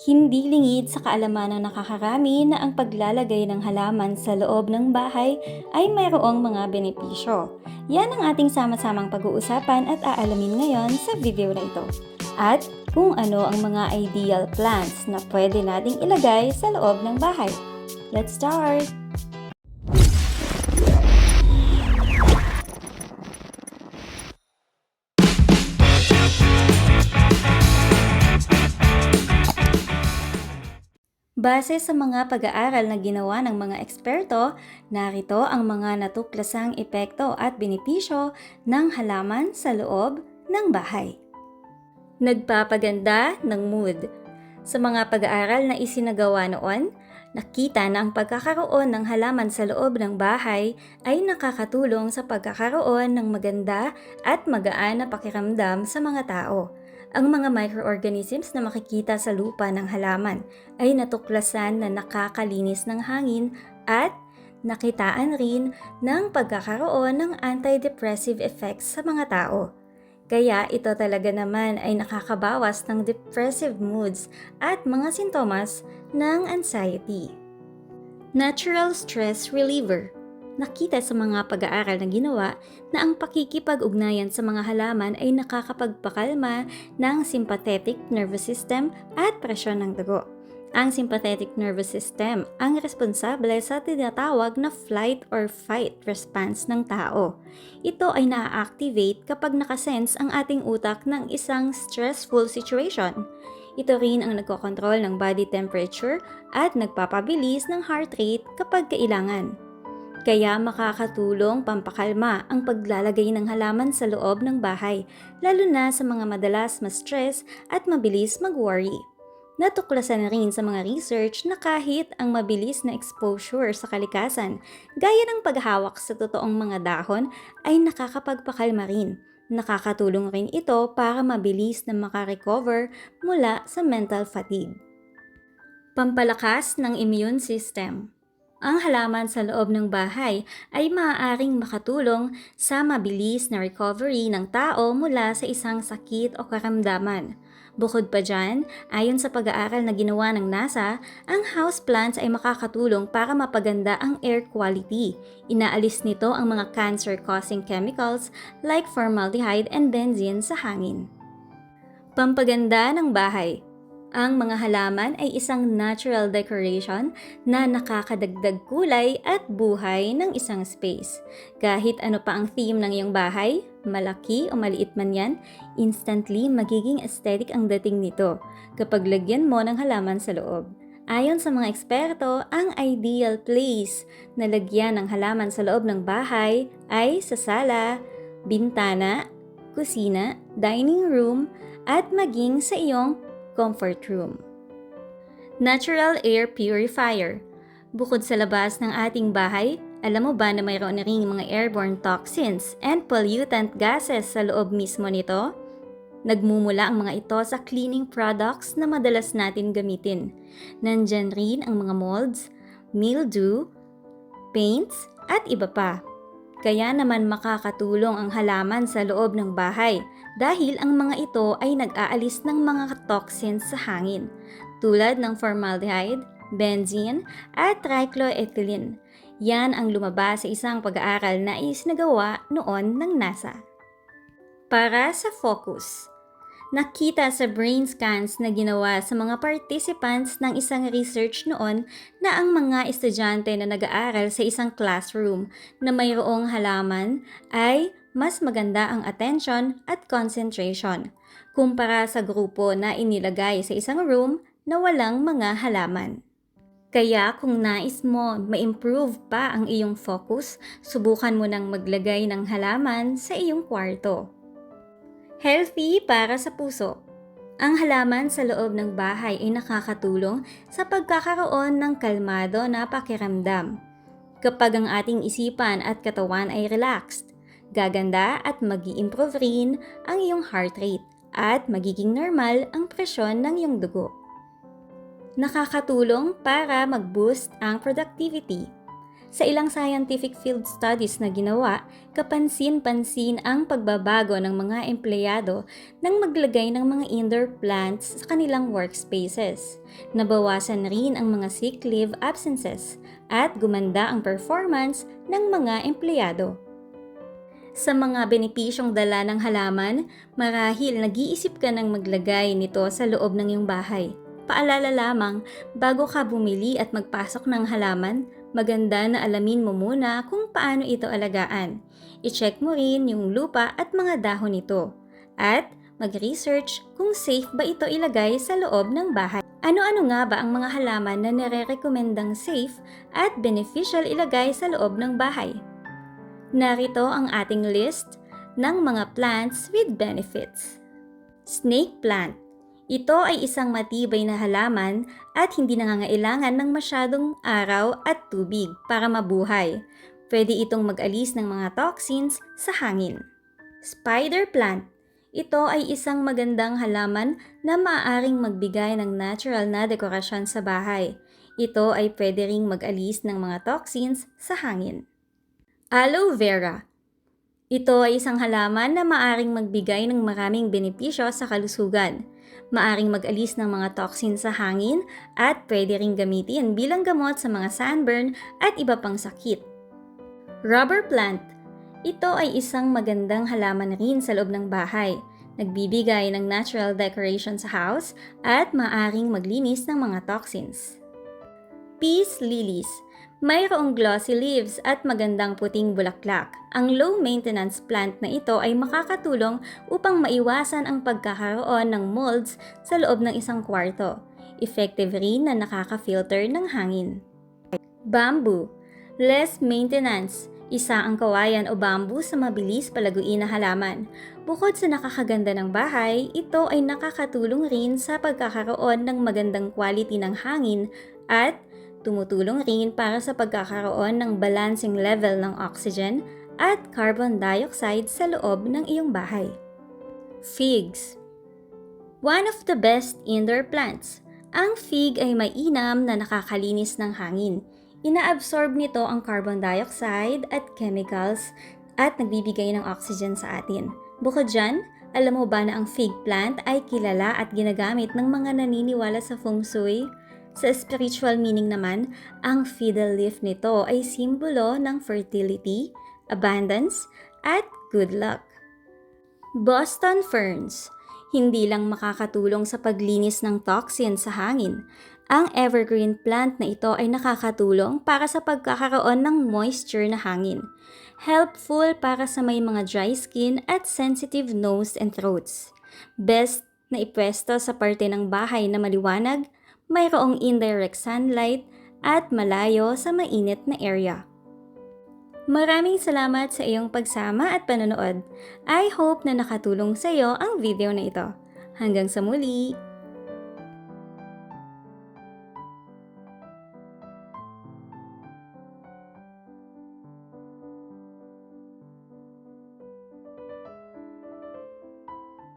Hindi lingid sa kaalaman ng nakakarami na ang paglalagay ng halaman sa loob ng bahay ay mayroong mga benepisyo. Yan ang ating sama-samang pag-uusapan at aalamin ngayon sa video na ito. At kung ano ang mga ideal plants na pwede nating ilagay sa loob ng bahay. Let's start! Base sa mga pag-aaral na ginawa ng mga eksperto, narito ang mga natuklasang epekto at benepisyo ng halaman sa loob ng bahay. Nagpapaganda ng mood. Sa mga pag-aaral na isinagawa noon, nakita na ang pagkakaroon ng halaman sa loob ng bahay ay nakakatulong sa pagkakaroon ng maganda at magaan na pakiramdam sa mga tao. Ang mga microorganisms na makikita sa lupa ng halaman ay natuklasan na nakakalinis ng hangin at nakitaan rin ng pagkakaroon ng antidepressive effects sa mga tao. Kaya ito talaga naman ay nakakabawas ng depressive moods at mga sintomas ng anxiety. Natural stress reliever nakita sa mga pag-aaral na ginawa na ang pakikipag-ugnayan sa mga halaman ay nakakapagpakalma ng sympathetic nervous system at presyon ng dugo. Ang sympathetic nervous system ang responsable sa tinatawag na flight or fight response ng tao. Ito ay na-activate kapag nakasense ang ating utak ng isang stressful situation. Ito rin ang nagkokontrol ng body temperature at nagpapabilis ng heart rate kapag kailangan. Kaya makakatulong pampakalma ang paglalagay ng halaman sa loob ng bahay, lalo na sa mga madalas ma-stress at mabilis mag-worry. Natuklasan rin sa mga research na kahit ang mabilis na exposure sa kalikasan, gaya ng paghawak sa totoong mga dahon, ay nakakapagpakalma rin. Nakakatulong rin ito para mabilis na makarecover mula sa mental fatigue. Pampalakas ng immune system ang halaman sa loob ng bahay ay maaaring makatulong sa mabilis na recovery ng tao mula sa isang sakit o karamdaman. Bukod pa dyan, ayon sa pag-aaral na ginawa ng NASA, ang houseplants ay makakatulong para mapaganda ang air quality. Inaalis nito ang mga cancer-causing chemicals like formaldehyde and benzene sa hangin. Pampaganda ng bahay ang mga halaman ay isang natural decoration na nakakadagdag kulay at buhay ng isang space. Kahit ano pa ang theme ng iyong bahay, malaki o maliit man yan, instantly magiging aesthetic ang dating nito kapag lagyan mo ng halaman sa loob. Ayon sa mga eksperto, ang ideal place na lagyan ng halaman sa loob ng bahay ay sa sala, bintana, kusina, dining room, at maging sa iyong comfort room. Natural Air Purifier Bukod sa labas ng ating bahay, alam mo ba na mayroon na ring mga airborne toxins and pollutant gases sa loob mismo nito? Nagmumula ang mga ito sa cleaning products na madalas natin gamitin. Nandyan rin ang mga molds, mildew, paints, at iba pa. Kaya naman makakatulong ang halaman sa loob ng bahay dahil ang mga ito ay nag-aalis ng mga toxins sa hangin tulad ng formaldehyde, benzene at tricloethylene. Yan ang lumabas sa isang pag-aaral na isinagawa noon ng NASA. Para sa focus, nakita sa brain scans na ginawa sa mga participants ng isang research noon na ang mga estudyante na nag-aaral sa isang classroom na mayroong halaman ay mas maganda ang attention at concentration kumpara sa grupo na inilagay sa isang room na walang mga halaman. Kaya kung nais mo ma-improve pa ang iyong focus, subukan mo nang maglagay ng halaman sa iyong kwarto. Healthy para sa puso. Ang halaman sa loob ng bahay ay nakakatulong sa pagkakaroon ng kalmado na pakiramdam. Kapag ang ating isipan at katawan ay relaxed, gaganda at mag improve rin ang iyong heart rate at magiging normal ang presyon ng iyong dugo. Nakakatulong para mag-boost ang productivity. Sa ilang scientific field studies na ginawa, kapansin-pansin ang pagbabago ng mga empleyado nang maglagay ng mga indoor plants sa kanilang workspaces. Nabawasan rin ang mga sick leave absences at gumanda ang performance ng mga empleyado. Sa mga benepisyong dala ng halaman, marahil nag-iisip ka ng maglagay nito sa loob ng iyong bahay. Paalala lamang, bago ka bumili at magpasok ng halaman, maganda na alamin mo muna kung paano ito alagaan. I-check mo rin yung lupa at mga dahon nito. At mag-research kung safe ba ito ilagay sa loob ng bahay. Ano-ano nga ba ang mga halaman na nire-recommendang safe at beneficial ilagay sa loob ng bahay? Narito ang ating list ng mga plants with benefits. Snake plant. Ito ay isang matibay na halaman at hindi nangangailangan ng masyadong araw at tubig para mabuhay. Pwede itong mag-alis ng mga toxins sa hangin. Spider plant. Ito ay isang magandang halaman na maaaring magbigay ng natural na dekorasyon sa bahay. Ito ay pwede ring mag-alis ng mga toxins sa hangin. Aloe vera. Ito ay isang halaman na maaring magbigay ng maraming benepisyo sa kalusugan. Maaring mag-alis ng mga toxin sa hangin at pwede ring gamitin bilang gamot sa mga sunburn at iba pang sakit. Rubber plant. Ito ay isang magandang halaman rin sa loob ng bahay. Nagbibigay ng natural decoration sa house at maaring maglinis ng mga toxins. Peace lilies. Mayroong glossy leaves at magandang puting bulaklak. Ang low-maintenance plant na ito ay makakatulong upang maiwasan ang pagkakaroon ng molds sa loob ng isang kwarto. Effective rin na nakaka-filter ng hangin. Bamboo. Less maintenance. Isa ang kawayan o bamboo sa mabilis palaguin na halaman. Bukod sa nakakaganda ng bahay, ito ay nakakatulong rin sa pagkakaroon ng magandang quality ng hangin at Tumutulong rin para sa pagkakaroon ng balancing level ng oxygen at carbon dioxide sa loob ng iyong bahay. Figs One of the best indoor plants. Ang fig ay mainam na nakakalinis ng hangin. Inaabsorb nito ang carbon dioxide at chemicals at nagbibigay ng oxygen sa atin. Bukod dyan, alam mo ba na ang fig plant ay kilala at ginagamit ng mga naniniwala sa feng shui? Sa spiritual meaning naman, ang fiddle leaf nito ay simbolo ng fertility, abundance, at good luck. Boston Ferns Hindi lang makakatulong sa paglinis ng toxin sa hangin, ang evergreen plant na ito ay nakakatulong para sa pagkakaroon ng moisture na hangin. Helpful para sa may mga dry skin at sensitive nose and throats. Best na ipwesto sa parte ng bahay na maliwanag, mayroong indirect sunlight at malayo sa mainit na area. Maraming salamat sa iyong pagsama at panonood. I hope na nakatulong sa iyo ang video na ito. Hanggang sa muli!